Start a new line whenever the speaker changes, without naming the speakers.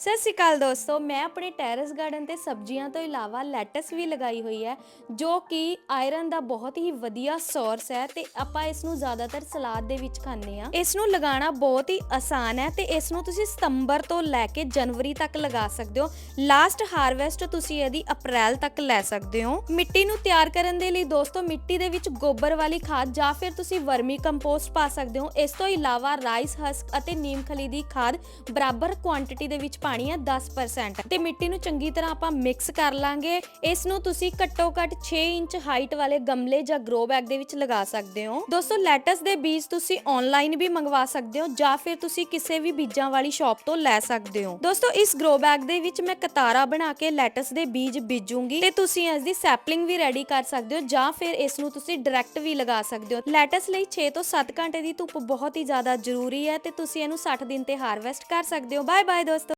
ਸਤਿ ਸ਼੍ਰੀ ਅਕਾਲ ਦੋਸਤੋ, ਮੈਂ ਆਪਣੇ ਟੈਰੇਸ ਗਾਰਡਨ ਤੇ ਸਬਜ਼ੀਆਂ ਤੋਂ ਇਲਾਵਾ ਲੈਟਸ ਵੀ ਲਗਾਈ ਹੋਈ ਹੈ, ਜੋ ਕਿ ਆਇਰਨ ਦਾ ਬਹੁਤ ਹੀ ਵਧੀਆ ਸੋਰਸ ਹੈ ਤੇ ਆਪਾਂ ਇਸ ਨੂੰ ਜ਼ਿਆਦਾਤਰ ਸਲਾਦ ਦੇ ਵਿੱਚ ਖਾਂਦੇ ਆ ਇਸ ਨੂੰ ਲਗਾਉਣਾ ਬਹੁਤ ਹੀ ਆਸਾਨ ਹੈ ਤੇ ਇਸ ਨੂੰ ਤੁਸੀਂ ਸਤੰਬਰ ਤੋਂ ਲੈ ਕੇ ਜਨਵਰੀ ਤੱਕ ਲਗਾ ਸਕਦੇ ਹੋ। ਲਾਸਟ ਹਾਰਵੈਸਟ ਤੁਸੀਂ ਇਹਦੀ ਅਪ੍ਰੈਲ ਤੱਕ ਲੈ ਸਕਦੇ ਹੋ। ਮਿੱਟੀ ਨੂੰ ਤਿਆਰ ਕਰਨ ਦੇ ਲਈ ਦੋਸਤੋ, ਮਿੱਟੀ ਦੇ ਵਿੱਚ ਗੋਬਰ ਵਾਲੀ ਖਾਦ ਜਾਂ ਫਿਰ ਤੁਸੀਂ ਵਰਮੀ ਕੰਪੋਸਟ ਪਾ ਸਕਦੇ ਹੋ। ਇਸ ਤੋਂ ਇਲਾਵਾ ਰਾਈਸ ਹਸਕ ਅਤੇ ਨੀਮ ਖਲੀ ਦੀ ਖਾਦ ਬਰਾਬਰ ਕੁਆਂਟੀਟੀ ਦੇ ਵਿੱਚ ਪਾਣੀ ਹੈ 10% ਤੇ ਮਿੱਟੀ ਨੂੰ ਚੰਗੀ ਤਰ੍ਹਾਂ ਆਪਾਂ ਮਿਕਸ ਕਰ ਲਾਂਗੇ। ਇਸ ਨੂੰ ਤੁਸੀਂ ਘੱਟੋ ਘੱਟ 6 ਇੰਚ ਹਾਈਟ ਵਾਲੇ ਗਮਲੇ ਜਾਂ ਗਰੋ ਬੈਗ ਦੇ ਵਿੱਚ ਲਗਾ ਸਕਦੇ ਹੋ। ਦੋਸਤੋ ਲੈਟਸ ਦੇ ਬੀਜ ਤੁਸੀਂ ਆਨਲਾਈਨ ਵੀ ਮੰਗਵਾ ਸਕਦੇ ਹੋ ਜਾਂ ਫਿਰ ਤੁਸੀਂ ਕਿਸੇ ਵੀ ਬੀਜਾਂ ਵਾਲੀ ਸ਼ਾਪ ਤੋਂ ਲੈ ਸਕਦੇ ਹੋ। ਦੋਸਤੋ, ਇਸ ਗਰੋ ਬੈਗ ਦੇ ਵਿੱਚ ਮੈਂ ਕਤਾਰਾ ਬਣਾ ਕੇ ਲੈਟਸ ਦੇ ਬੀਜ ਬੀਜੂੰਗੀ ਤੇ ਤੁਸੀਂ ਇਸ ਦੀ ਸੈਪਲਿੰਗ ਵੀ ਰੈਡੀ ਕਰ ਸਕਦੇ ਹੋ ਜਾਂ ਫਿਰ ਇਸ ਨੂੰ ਤੁਸੀਂ ਡਾਇਰੈਕਟ ਵੀ ਲਗਾ ਸਕਦੇ ਹੋ। ਲੈਟਸ ਲਈ 6 ਤੋਂ 7 ਘੰਟੇ ਦੀ ਧੁੱਪ ਬਹੁਤ ਹੀ ਜ਼ਿਆਦਾ ਜ਼ਰੂਰੀ ਹੈ ਤੇ ਤੁਸੀਂ ਇਹਨੂੰ 60 ਦਿਨ ਤੇ ਹਾਰਵੈਸਟ ਕਰ ਸਕਦੇ ਹੋ। ਬਾਏ ਬਾਏ ਦੋਸਤੋ।